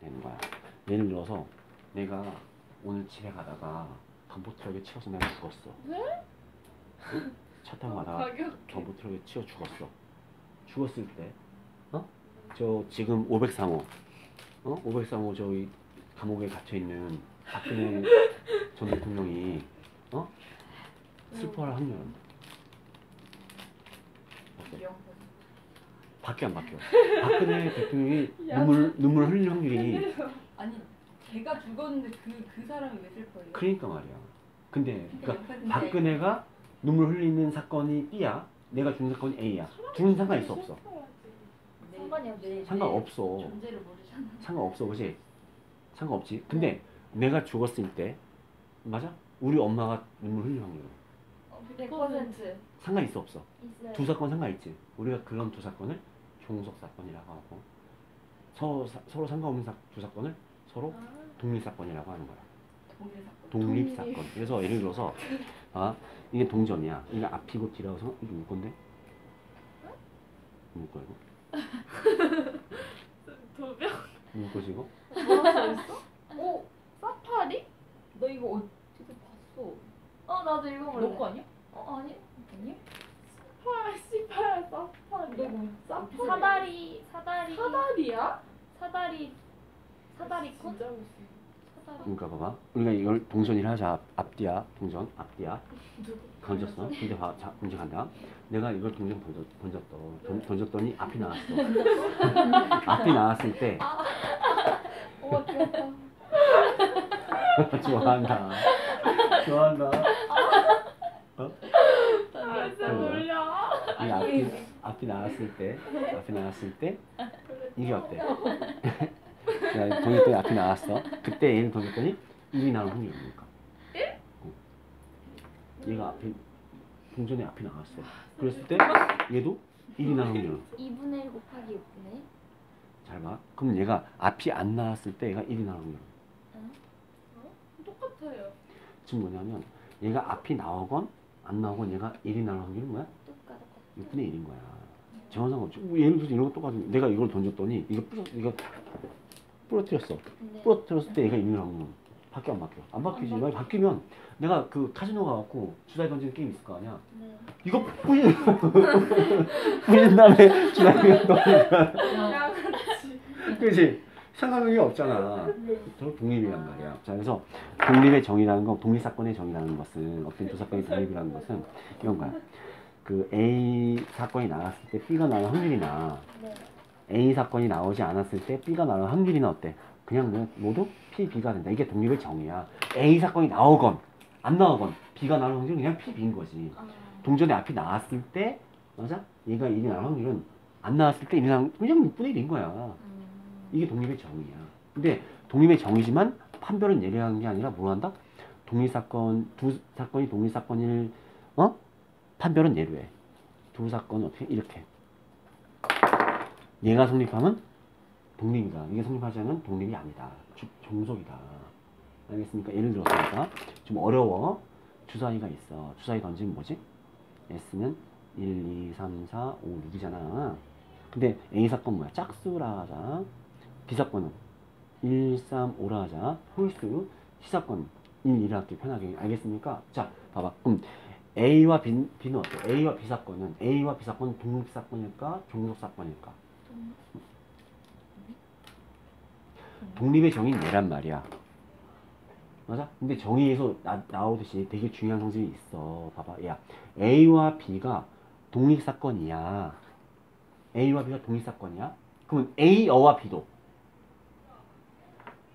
되는 거야. 예를 들어서 내가 오늘 집에 가다가 덤프트럭에 치여서 내가 죽었어. 네? 응? 차 타고 가다가 가격 덤프트럭에 치여 죽었어. 죽었을 때, 어? 저 지금 503호, 어? 503호 저기 감옥에 갇혀 있는 박근혜 전 대통령이, 어? 슬퍼할 확률은 어때? 밖에 안 바뀌어. 박근혜 대통령이 눈물 눈물 흘릴 확률이 아니 걔가 죽었는데 그 그 사람이 왜 슬퍼해요? 그러니까 말이야. 근데 그러니까 근데 박근혜가 눈물 흘리는 사건이 B야. 내가 죽는 사건이 A야. 둘은 상관 있어 없어? 네, 상관이 없지. 네, 상관 없어. 네, 존재를 모르잖아. 상관 없어, 그지? 상관 없지. 근데 내가 죽었을 때 맞아? 우리 엄마가 눈물 흘릴 확률 100% 상관 있어 없어? 있어요. 두 사건 상관 있지. 우리가 그런 두 사건을 종속 사건이라고 하고 서로 사- 서로 상관없는 사, 두 사건을 서로 아, 독립 사건이라고 하는 거야. 독일 사건. 독립 독립. 사건. 그래서 예를 들어서 아 이게 동전이야. 이게 앞이고 뒤라고 생 이게 누구 건데? 누구 거야 이거? 도병 누구 거지 이거? 뭐라 써있어? 오 사파리? 너 이거 어디서 봤어? 어 나도 읽어볼래. 너거 아니야? 어 아니 아니야? 사파리 씨발 사파리. 너 이거 사파리. 사다리 사다리 사다리야? 사다리 사다리 콘 진짜 무슨 사다리 그러니까 봐봐. 우리가 이걸 동전이라 하자. 앞- 앞뒤야. 동전. 앞뒤야. 던졌어. 근데 봐. 자, 문제 간다. 내가 이걸 동전 던졌, 던졌어. 던, 던졌더니 앞이 나왔어. 앞이 나왔을 때 오 귀엽다. 좋아한다. 좋아한다. 그래. 놀려. 이 앞이 앞이 나왔을 때 앞이 나왔을 때 이게 어때? 야, 동전이 앞이 나왔어. 그때 얘는 던졌더니 1이 나올 확률이 뭡니까? 1? 얘가 앞에 동전이 앞이 나왔어. 그랬을 때 얘도 1이 나올 확률은 2분의 1 곱하기 6분의 잘 봐. 그럼 얘가 앞이 안 나왔을 때 얘가 1이 나올 확률은 똑같아요. 지금 뭐냐면 얘가 앞이 나오건 안 나오건 얘가 1이 나올 확률은 뭐야? 똑같아 6분의 1인 거야. 전혀 상관없지. 뭐 예를 들어서 이런 거 똑같은 내가 이걸 던졌더니 이거 부러 이거 부러뜨렸어. 근데 부러뜨렸을 때 얘가 있는 확률은 바뀌어 안 바뀌어? 안 바뀌지. 안 만약 바뀌면 내가 그 카지노 가갖고 주사위 던지는 게임 있을 거 아니야. 네. 이거 뿌린 뿌린 다음에 주사위 던지는 양아치. 그지? 상관관계 없잖아. 네. 저 독립이란 말이야. 자, 그래서 독립의 정의라는 건 독립 사건의 정의라는 것은 어떤 두 사건의 독립이라는 것은 이런 거야. 그 A 사건이 나왔을 때 B가 나올 확률이나 네. A 사건이 나오지 않았을 때 B가 나올 확률이나 어때? 그냥 뭐 모두 P, B가 된다. 이게 독립의 정의야. A 사건이 나오건 안 나오건 B가 나올 확률은 그냥 P, B인 거지. 아, 동전의 앞이 나왔을 때 맞아? 얘가 1이 나올 확률은 안 나왔을 때 1이 나올 그냥 6분의 1인 거야. 음, 이게 독립의 정의야. 근데 독립의 정의지만 판별은 예외한 게 아니라 뭘 한다? 독립 사건 두 사건이 독립 사건일 어? 판별은 예외. 두 사건은 어떻게 이렇게. 얘가 성립하면 독립이다. 이게 성립하지 않으면 독립이 아니다. 주- 종속이다. 알겠습니까? 예를 들어서 좀 어려워. 주사위가 있어. 주사위 던지면 뭐지? S는 1, 2, 3, 4, 5, 6이잖아. 근데 A 사건 뭐야? 짝수라 하자. B 사건은 1, 3, 5라 하자. 홀수. C 사건 1, 2라 할게 편하게. 알겠습니까? 자, 봐봐. 그럼 A와 B, B는 어때? A와 B 사건은 A와 B 사건은 독립 사건일까? 종속 사건일까? 독립의 정의는 얘란 말이야. 맞아? 근데 정의에서 나, 나오듯이 되게 중요한 성질이 있어. 봐봐. 야, A와 B가 독립 사건이야. A와 B가 독립 사건이야? 그러면 A어와 B도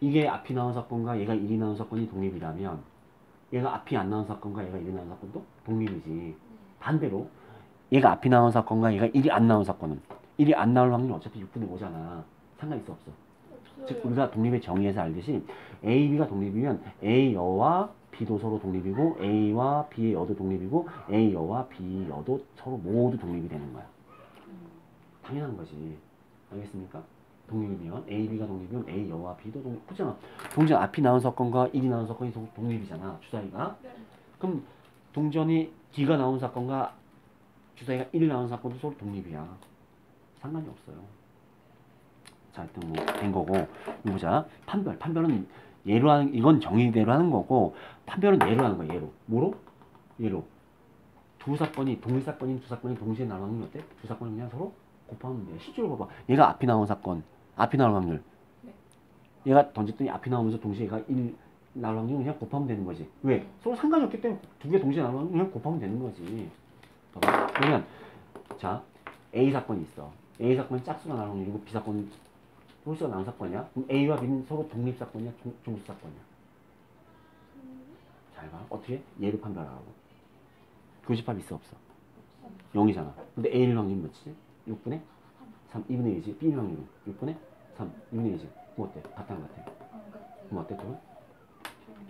이게 앞이 나온 사건과 얘가 1이 나온 사건이 독립이라면 얘가 앞이 안 나온 사건과 얘가 1이 나온 사건도 독립이지. 반대로 얘가 앞이 나온 사건과 얘가 1이 안 나온 사건은 1이 안 나올 확률은 어차피 6분의 5잖아. 상관 있어 없어? 즉 우리가 독립의 정의에서 알듯이 A, B가 독립이면 A 여와 B도 서로 독립이고 A와 B의 여도 독립이고 A 여와 B 여도 서로 모두 독립이 되는 거야. 당연한 거지. 알겠습니까? 독립이면 A, B가 독립이면 A 여와 B도 독립. 그잖아. 동전 앞이 나온 사건과 1이 나온 사건이 동- 독립이잖아. 주사위가. 네. 그럼 동전이 D가 나온 사건과 주사위가 1이 나온 사건도 서로 독립이야. 상관이 없어요. 자, 일단 뭐된 거고. 이거 보자. 판별. 판별은 예로 하는 이건 정의대로 하는 거고 판별은 예로 하는 거야. 예로. 뭐로? 예로. 두 사건이 동일 사건인 두 사건이 동시에 확률 어때? 두 사건이 그냥 서로 곱하면 돼. 실제로 봐봐. 얘가 앞이 나온 사건, 앞이 나올 확률. 얘가 던졌더니 앞이 나오면서 동시에 얘가 1 나올 확률 그냥 곱하면 되는 거지. 왜? 서로 상관이 없기 때문에 두 개 동시에 나올 확률 그냥 곱하면 되는 거지. 봐봐. 그러면 자 A 사건이 있어. A 사건은 짝수가 나올 확률이고 B 사건은 홀수가 나온 사건이야. 그럼 A와 B는 서로 독립 사건이야, 종, 종수 사건이야. 잘 봐. 어떻게? 얘를 판별하라고. 교집합 있어 없어? 0이잖아. 근데 A일 확률이 몇이지? 6분의 3, 2분의 1이지. B일 확률은 6분의 3, 2분의 1이지. 그럼 어때? 안 같아? 그럼 어때? 둘은?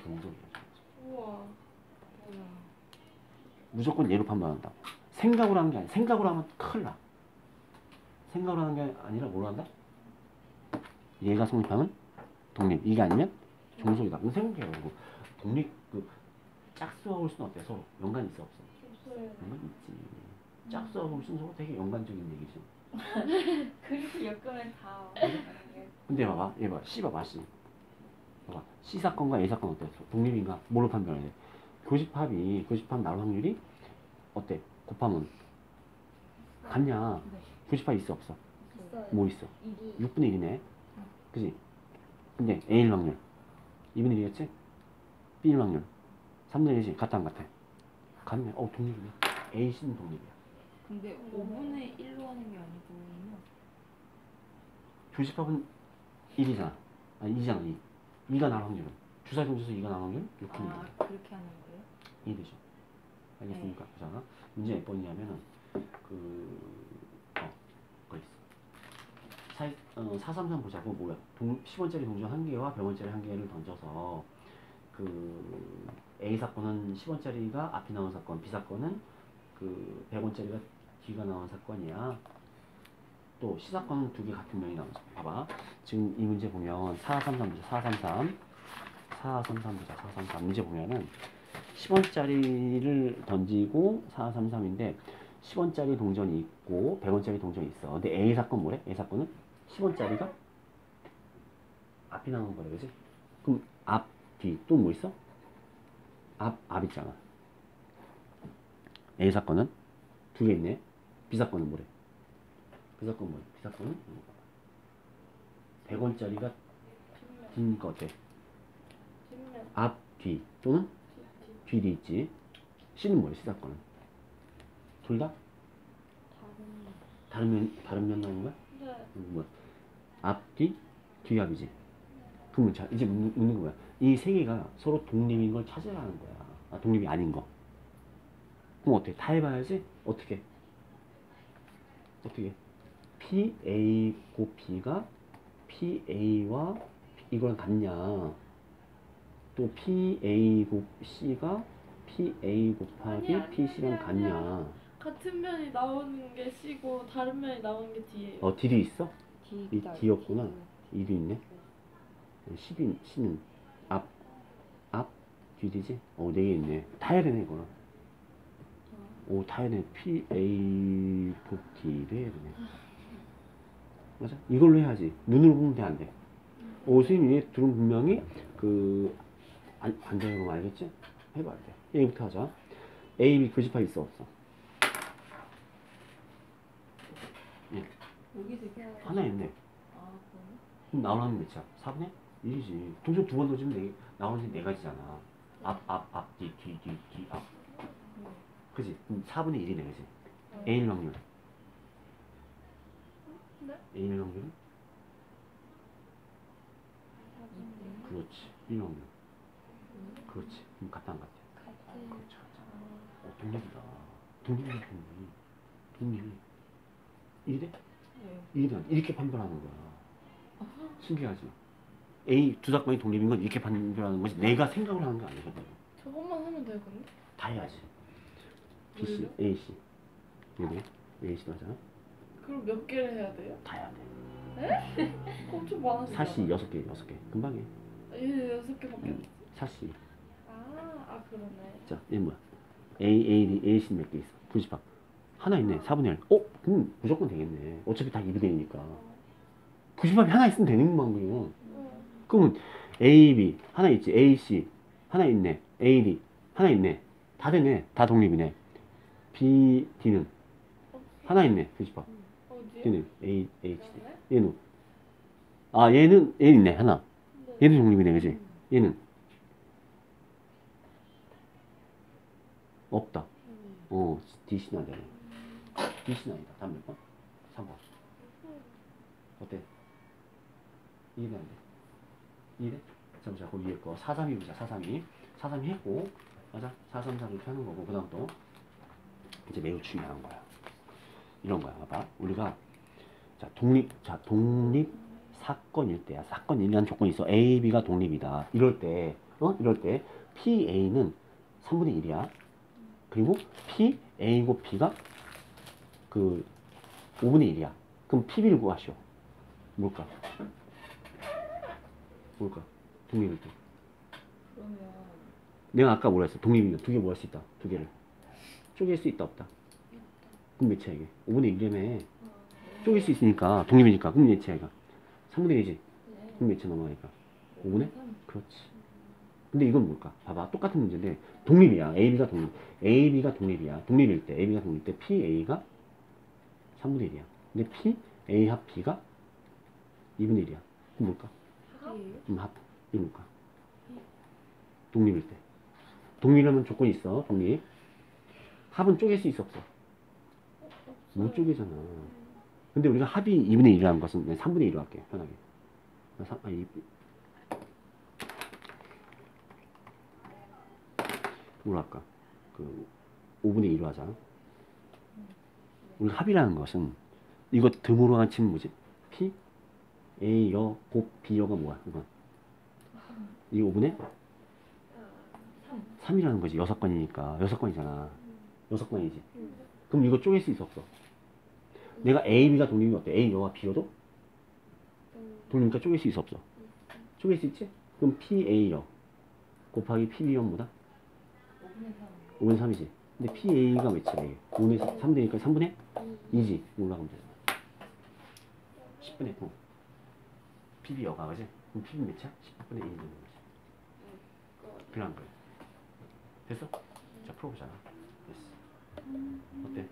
종소리야. 우와. 무조건 얘로 판단한다. 생각으로 하는 게 아니야. 생각으로 하면 큰일 나. 생각으로 하는 게 아니라 뭐로 한다? 얘가 성립하면 독립. 이게 아니면 종속이다. 그럼 생각해요. 그리고 독립, 그, 짝수와 홀수는 어때? 서로 연관 있어 없어? 연관 있지. 짝수와 홀수는 서로 되게 연관적인 얘기죠. 그렇게 엮으면 다. 근데 봐봐. 얘 봐. C 봐봐. C. 봐봐. C 사건과 A 사건 어때? 독립인가? 뭘로 판별해야 돼? 교집합이, 교집합 나올 확률이 어때? 곱하면 같냐? 네. 교집합 있어 없어? 있어요. 뭐 있어? 일이 6분의 1이네. 그지? 근데 A일 확률. 2분의 1이겠지? B일 확률. 3분의 1이지? 같다 안 같아? 같네. 어, 독립이네. A, C는 독립이야. 근데 5분의 1로 하는 게 아니고 교집합은 1이잖아. 아니, 2잖아, 2. 2가 나올 확률은. 주사 점수에서 2가 나올 확률? 6분의 1. 아 그렇게 하는 거예요? 2 되죠. 알겠습니까? 그잖아. 문제 몇 번이냐면은, 그, 4, 어, 433 보자고 뭐야? 동, 10원짜리 동전 한 개와 100원짜리 한 개를 던져서 그 A 사건은 10원짜리가 앞이 나온 사건 B 사건은 그 100원짜리가 뒤가 나온 사건이야. 또 C 사건은 두 개 같은 명이 나온 사건. 봐봐. 지금 이 문제 보면 433 보자. 433 433 보자. 433 문제 보면은 10원짜리를 던지고 433인데 10원짜리 동전이 있고 100원짜리 동전이 있어. 근데 A 사건 뭐래? A 사건은? 10원짜리가 앞이 나오는 거래. 그지? 그럼 앞, 뒤 또 뭐 있어? 앞, 앞 있잖아. A 사건은 두 개 있네. B 사건은 뭐래? B 사건은 뭐래? B 사건은 100원짜리가 뒤니까. 앞, 뒤 또는 뒤. 뒤, 뒤 있지. C는 뭐야? C 사건은 둘 다? 다른 면, 다른 면 나오는 거야? 네. 음, 뭐야? 앞, 뒤, 뒤 앞이지. 그러면 자, 이제 묻는, 거야. 이 세 개가 서로 독립인 걸 찾으라는 거야. 아, 독립이 아닌 거. 그럼 어떻게? 다 해봐야지? 어떻게? 어떻게? PA 곱 B가 PA와 이거랑 같냐? 또 PA 곱 C가 PA 곱하기 PC랑 같냐? 같은 면이 나오는 게 C고 다른 면이 나오는 게 D예요. 어, 딜이 있어? D 이 D였구나. 2도 있네. 10인, C는 앞, 앞, 뒤디지? 어, 4개 있네. 타야 되네, 이거는. 오, 타야 되네. P, A, 곱, D도 해야 되네. 맞아? 이걸로 해야지. 눈으로 보면 돼, 안 돼? 오, 선생님, 얘 둘은 분명히, 그, 안, 앉아보면 알겠지? 해봐야 돼. A부터 하자. A, B 교집합 있어, 없어? 여기도 이렇게 하나 있네. 아. 그럼 나오는 몇이야? 4분의 1이지. 동전 두번 던지면 네, 나오는 게네 가지잖아. 앞, 앞, 앞, 뒤, 뒤, 뒤, 뒤, 앞. 그지? 그럼 4분의 1이네, 그지? A일 확률. 네? A일 확률은? 그렇지. 1 확률. 그렇지. 그럼 같다, 안 같아? 같은 그렇죠. 어, 독립이다. 독립이다, 독립. 독립이. 1이 돼? 네. 1이 돼. 이렇게 판별하는 거야. 신기하지? A 두 사건이 독립인 건 이렇게 판별하는 거지. 내가 생각을 하는 게 아니거든. 저것만 하면 돼요, 근데? 다 해야지. B, C? A, C. 이게 A, C 맞아? 그럼 몇 개를 해야 돼요? 다 해야 돼. 엄청 많으시죠? 사시 여섯 개, 여섯 개. 금방 해. 얘 여섯 개밖에 음. 사시. 아, 아 그러네. 자, 얘 뭐야? A, A, D, A, C 몇 개 있어? 90박. 하나 있네. 4분의 1. 어? 그럼 무조건 되겠네. 어차피 다 2분의 1이니까. 90합이 하나 있으면 되는 거고요. 그러면 A, B 하나 있지. A, C 하나 있네. A, D 하나 있네. 다 되네. 다 독립이네. B, D는 하나 있네. 90합. 어디요? D는 A, H, D. 얘는 아 얘는 얘 있네 하나. 얘도 독립이네, 그지? 얘는 없다. 어, D씨는 안 되네. 아니다. 다음 몇 번? 3번. 어때? 이해돼 안 돼? 이해돼? 잠시만, 그 위에 거 432 보자. 432. 432 했고, 맞아? 433 이렇게 하는 거고, 그 다음 또 이제 매우 중요한 거야. 이런 거야. 봐봐. 우리가 자 독립, 자 독립 사건일 때야. 사건이라는 조건이 있어. A, B가 독립이다. 이럴 때, 어? 이럴 때 PA는 3분의 1이야. 그리고 P, A고 B가 그 5분의 1이야. 그럼 PB를 구하시오. 뭘까? 뭘까? 독립일 때. 그러면 내가 아까 뭐라 했어? 독립이면 두개뭐할수 있다. 두 개를. 쪼갤 수 있다, 없다. 그럼 몇이야 이게? 5분의 1이라며. 쪼갤 수 있으니까 독립이니까. 그럼 몇이야 이거? 3분의 1이지? 그럼 몇이 넘어가니까? 5분의? 그렇지. 근데 이건 뭘까? 봐봐. 똑같은 문제인데 독립이야. A, B가 독립. A, B가 독립이야. 독립일 때, A, B가 독립일 때 P, A가 3분의 1이야. 근데 P, A 합 B가 2분의 1이야. 그럼 뭘까? 음, 합. 이거 뭘까? 독립일 때. 독립이라면 조건이 있어. 독립. 합은 쪼갤 수 있어 없어? 못 쪼개잖아. 근데 우리가 합이 2분의 1이라는 것은 3분의 1로 할게. 편하게. 아, 삼- 아, 이, 뭘 할까? 그 5분의 1로 하자. 우리 합이라는 것은 이거 듬으로 한 치면 뭐지? P, A, 여, 곱, B, 여가 뭐야? 이건 이 5분의 3 이라는 거지. 여섯 건이니까. 여섯 건이잖아. 여섯 건이지. 그럼 이거 쪼갤 수 있어 없어? 내가 A, B가 독립이 어때? A, 여와 B, 여도? 독립이니까 쪼갤 수 있어 없어? 쪼갤 수 있지? 그럼 P, A, 여 곱하기 P, B, 여보다 5분의 3. 5분의 3이지. 근데 PA가 몇이야, 이게? 5분의 3 되니까 3분의 2지. 올라가면 되잖아. 10분의 9. PB여가, 그지? 그럼 PB 몇이야? 10분의 2 되는 거지. 그냥 거야. 됐어? 자, 풀어보자. 됐어. 어때?